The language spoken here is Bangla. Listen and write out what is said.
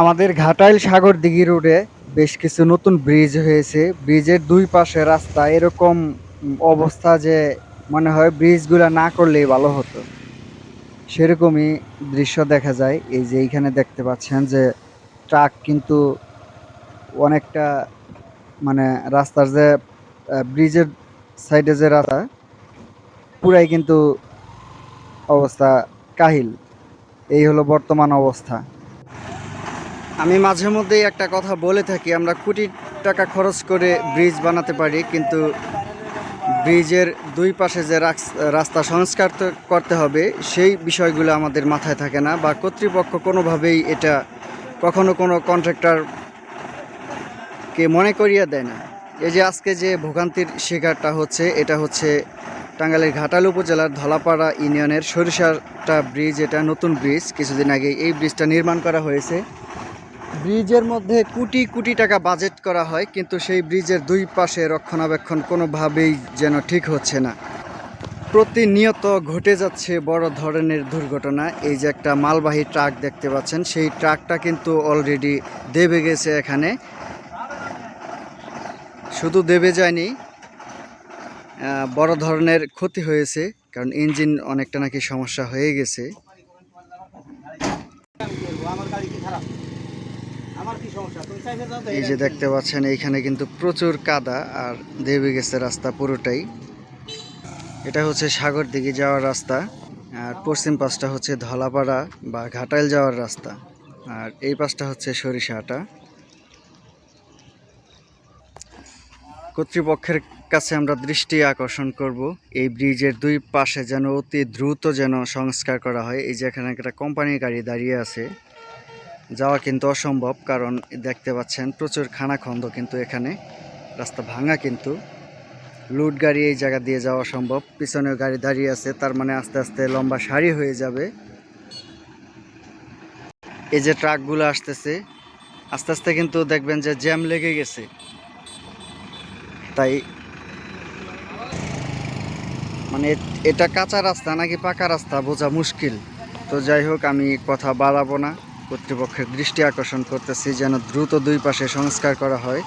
আমাদের ঘাটাইল সাগর দিঘি রোডে বেশ কিছু নতুন ব্রিজ হয়েছে। ব্রিজের দুই পাশে রাস্তা, এরকম অবস্থা যে মনে হয় ব্রিজগুলো না করলেই ভালো হতো। সেরকমই দৃশ্য দেখা যায়। এই যে এইখানে দেখতে পাচ্ছেন যে ট্রাক কিন্তু অনেকটা মানে রাস্তার যে ব্রিজের সাইডে যে রাস্তা, পুরাই কিন্তু অবস্থা কাহিল। এই হলো বর্তমান অবস্থা। আমি মাঝে মধ্যেই একটা কথা বলে থাকি, আমরা কোটি টাকা খরচ করে ব্রিজ বানাতে পারি, কিন্তু ব্রিজের দুই পাশে যে রাস- রাস্তা সংস্কার করতে হবে, সেই বিষয়গুলো আমাদের মাথায় থাকে না, বা কর্তৃপক্ষ কোনোভাবেই এটা কখনো কোনো কন্ট্রাক্টর কে মনে করিয়ে দেয় না। এই যে আজকে যে ভোগান্তির শিকারটা হচ্ছে, এটা হচ্ছে টাঙ্গাইলের ঘাটাল উপজেলার ধলাপাড়া ইউনিয়নের সরিষাটা ব্রিজ, এটা নতুন ব্রিজ, কিছুদিন আগে এই ব্রিজটা নির্মাণ করা হয়েছে। ব্রিজের মধ্যে কোটি কোটি টাকা বাজেট করা হয়, কিন্তু সেই ব্রিজের দুই পাশে রক্ষণাবেক্ষণ কোনোভাবেই যেন ঠিক হচ্ছে না। প্রতিনিয়ত ঘটে যাচ্ছে বড় ধরনের দুর্ঘটনা। এই যে একটা মালবাহী ট্রাক দেখতে পাচ্ছেন, সেই ট্রাকটা কিন্তু অলরেডি দেবে গেছে এখানে। শুধু দেবে যায়নি বড় ধরনের ক্ষতি হয়েছে, কারণ ইঞ্জিন অনেকটা নাকি সমস্যা হয়ে গেছে। এই যে দেখতে পাচ্ছেন এইখানে কিন্তু প্রচুর কাদা আর দেবে গেছে রাস্তা পুরোটাই। এটা হচ্ছে সাগর দিকে যাওয়ার রাস্তা আর পশ্চিম পাশটা হচ্ছে ধলাপাড়া বা ঘাটাইল যাওয়ার রাস্তা আর এই পাশটা হচ্ছে সরিষাটা। কর্তৃপক্ষের কাছে আমরা দৃষ্টি আকর্ষণ করব এই ব্রিজের দুই পাশে যেন অতি দ্রুত যেন সংস্কার করা হয়। এই যে এখানে একটা কোম্পানির গাড়ি দাঁড়িয়ে আছে। যাওয়া কিন্তু অসম্ভব, কারণ দেখতে পাচ্ছেন প্রচুর খানাখন্দ কিন্তু এখানে। রাস্তা ভাঙা কিন্তু। লুট গাড়ি এই জায়গা দিয়ে যাওয়া সম্ভব পিছনেও গাড়ি দাঁড়িয়ে আছে, তার মানে আস্তে আস্তে লম্বা সারি হয়ে যাবে। এই যে ট্রাকগুলো আসতেছে, আস্তে আস্তে কিন্তু দেখবেন যে জ্যাম লেগে গেছে। তাই মানে এটা কাঁচা রাস্তা নাকি পাকা রাস্তা বোঝা মুশকিল। তো যাই হোক, আমি কথা বাড়াবো না। কর্তৃপক্ষের দৃষ্টি আকর্ষণ করতেছি যেন দ্রুত দুই পাশে সংস্কার করা হয়।